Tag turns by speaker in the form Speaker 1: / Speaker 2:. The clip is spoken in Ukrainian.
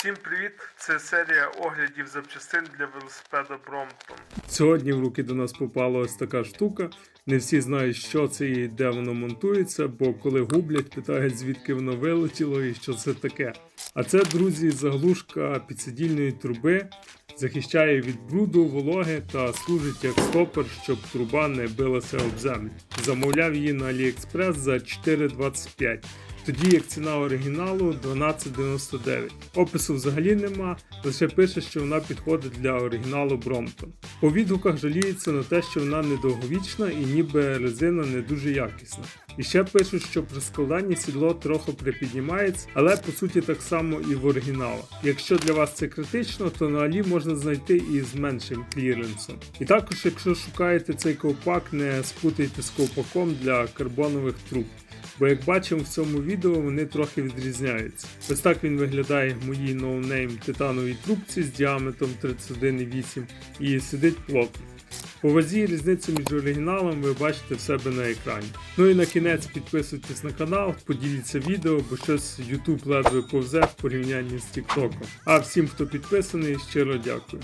Speaker 1: Всім привіт! Це серія оглядів запчастин для велосипеда Бромтон.
Speaker 2: Сьогодні в руки до нас попала ось така штука. Не всі знають, що це і де воно монтується, бо коли гублять, питають, звідки воно вилетіло і що це таке. А це, друзі, заглушка підсидільної труби, захищає від бруду, вологи та служить як стопор, щоб труба не билася об землю. Замовляв її на AliExpress за 4,25. Тоді як ціна оригіналу 12,99. Опису взагалі нема, лише пише, що вона підходить для оригіналу Бромтон. По відгуках жаліється на те, що вона недовговічна і ніби резина не дуже якісна. І ще пишуть, що при складанні сідло трохи припіднімається, але по суті так само і в оригіналах. Якщо для вас це критично, то на Алі можна знайти і з меншим кліренсом. І також, якщо шукаєте цей ковпак, не спутайте з ковпаком для карбонових труб. Бо як бачимо в цьому відео, вони трохи відрізняються. Ось так він виглядає в моїй ноунейм титановій трубці з діаметром 31,8 і сидить плотно. По вазі різницю між оригіналом ви бачите в себе на екрані. Ну і на кінець підписуйтесь на канал, поділіться відео, бо щось YouTube ледве повзе в порівнянні з TikTok. А всім, хто підписаний, щиро дякую.